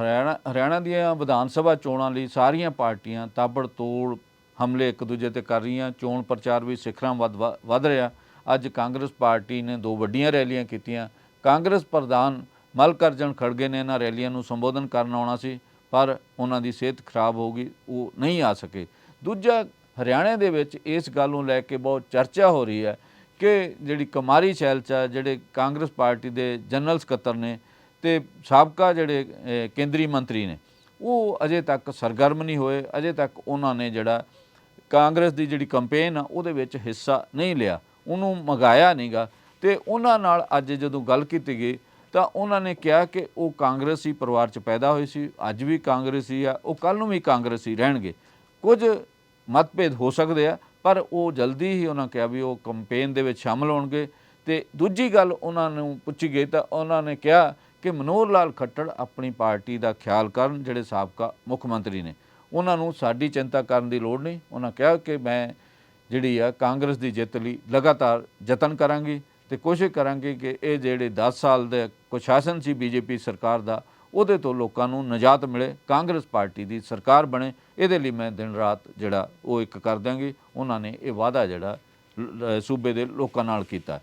ਹਰਿਆਣਾ ਹਰਿਆਣਾ ਦੀਆਂ ਵਿਧਾਨ ਸਭਾ ਚੋਣਾਂ ਲਈ ਸਾਰੀਆਂ ਪਾਰਟੀਆਂ ਤਾਬੜਤੋੜ ਹਮਲੇ ਇੱਕ ਦੂਜੇ ਤੇ ਕਰ ਰਹੀਆਂ। ਚੋਣ ਪ੍ਰਚਾਰ ਵੀ ਸਿਖਰਾਂ ਵੱਧ, ਵ- ਵੱਧ ਰਿਹਾ। ਅੱਜ ਕਾਂਗਰਸ ਪਾਰਟੀ ਨੇ ਦੋ ਵੱਡੀਆਂ ਰੈਲੀਆਂ ਕੀਤੀਆਂ। ਕਾਂਗਰਸ ਪ੍ਰਧਾਨ ਮਲਕਰਜਨ ਖੜਗੇ ਨੇ ਇਹਨਾਂ ਰੈਲੀਆਂ ਨੂੰ ਸੰਬੋਧਨ ਕਰਨ ਆਉਣਾ ਸੀ, ਪਰ ਉਹਨਾਂ ਦੀ ਸਿਹਤ ਖਰਾਬ ਹੋ ਗਈ, ਉਹ ਨਹੀਂ ਆ ਸਕੇ। ਦੂਜਾ, ਹਰਿਆਣਾ ਦੇ ਵਿੱਚ ਇਸ ਗੱਲ ਨੂੰ ਲੈ ਕੇ ਬਹੁਤ ਚਰਚਾ ਹੋ ਰਹੀ ਹੈ ਕਿ ਜਿਹੜੀ ਕੁਮਾਰੀ ਸ਼ੈਲਚਾ, ਜਿਹੜੇ ਕਾਂਗਰਸ ਪਾਰਟੀ ਦੇ ਜਨਰਲ ਸਕੱਤਰ ਨੇ ਤੇ ਸਾਬਕਾ ਜਿਹੜੇ ਕੇਂਦਰੀ ਮੰਤਰੀ ਨੇ, ਉਹ ਅਜੇ ਤੱਕ ਸਰਗਰਮ ਨਹੀਂ ਹੋਏ, ਅਜੇ ਤੱਕ ਉਹਨਾਂ ਨੇ ਜਿਹੜਾ ਕਾਂਗਰਸ ਦੀ ਜਿਹੜੀ ਕੈਂਪੇਨ ਆ, ਉਹਦੇ ਵਿੱਚ ਹਿੱਸਾ ਨਹੀਂ ਲਿਆ, ਉਹਨੂੰ ਮਗਾਇਆ ਨਹੀਂਗਾ। ਤੇ ਉਹਨਾਂ ਨਾਲ ਅੱਜ ਜਦੋਂ ਗੱਲ ਕੀਤੀ ਗਈ, ਤਾਂ ਉਹਨਾਂ ਨੇ ਕਿਹਾ ਕਿ ਉਹ ਕਾਂਗਰਸੀ ਪਰਿਵਾਰ 'ਚ ਪੈਦਾ ਹੋਏ ਸੀ, ਅੱਜ ਵੀ ਕਾਂਗਰਸੀ ਆ, ਉਹ ਕੱਲ ਨੂੰ ਵੀ ਕਾਂਗਰਸੀ ਰਹਿਣਗੇ। ਕੁਝ ਮਤਭੇਦ ਹੋ ਸਕਦੇ ਆ, ਪਰ ਉਹ ਜਲਦੀ ਹੀ ਉਹਨਾਂ ਕਿਹਾ ਵੀ ਉਹ ਕੈਂਪੇਨ ਦੇ ਵਿੱਚ ਸ਼ਾਮਲ ਹੋਣਗੇ। ਤੇ ਦੂਜੀ ਗੱਲ ਉਹਨਾਂ ਨੂੰ ਪੁੱਛੀ ਗਈ, ਤਾਂ ਉਹਨਾਂ ਨੇ ਕਿਹਾ ਕਿ ਮਨੋਹਰ ਲਾਲ ਖੱਟੜ ਆਪਣੀ ਪਾਰਟੀ ਦਾ ਖਿਆਲ ਕਰਨ ਜਿਹੜੇ ਸਾਬਕਾ ਮੁੱਖ ਮੰਤਰੀ ਨੇ। ਉਹਨਾਂ ਨੂੰ ਸਾਡੀ ਚਿੰਤਾ ਕਰਨ ਦੀ ਲੋੜ ਨਹੀਂ। ਉਹਨਾਂ ਕਿਹਾ ਕਿ ਮੈਂ ਜਿਹੜੀ ਆ ਕਾਂਗਰਸ ਦੀ ਜਿੱਤ ਲਈ ਲਗਾਤਾਰ ਯਤਨ ਕਰਾਂਗੀ ਤੇ ਕੋਸ਼ਿਸ਼ ਕਰਾਂਗੇ ਕਿ ਇਹ ਜਿਹੜੇ 10 ਸਾਲ ਦੇ ਕੁਸ਼ਾਸਨ ਸੀ ਬੀਜੇਪੀ ਸਰਕਾਰ ਦਾ, ਉਹਦੇ ਤੋਂ ਲੋਕਾਂ ਨੂੰ ਨਜਾਤ ਮਿਲੇ, ਕਾਂਗਰਸ ਪਾਰਟੀ ਦੀ ਸਰਕਾਰ ਬਣੇ। ਇਹਦੇ ਲਈ ਮੈਂ ਦਿਨ ਰਾਤ ਜਿਹੜਾ ਉਹ ਇੱਕ ਕਰ ਦਾਂਗੀ ਉਹਨਾਂ ਨੇ ਇਹ ਵਾਅਦਾ ਜਿਹੜਾ ਸੂਬੇ ਦੇ ਲੋਕਾਂ ਨਾਲ ਕੀਤਾ।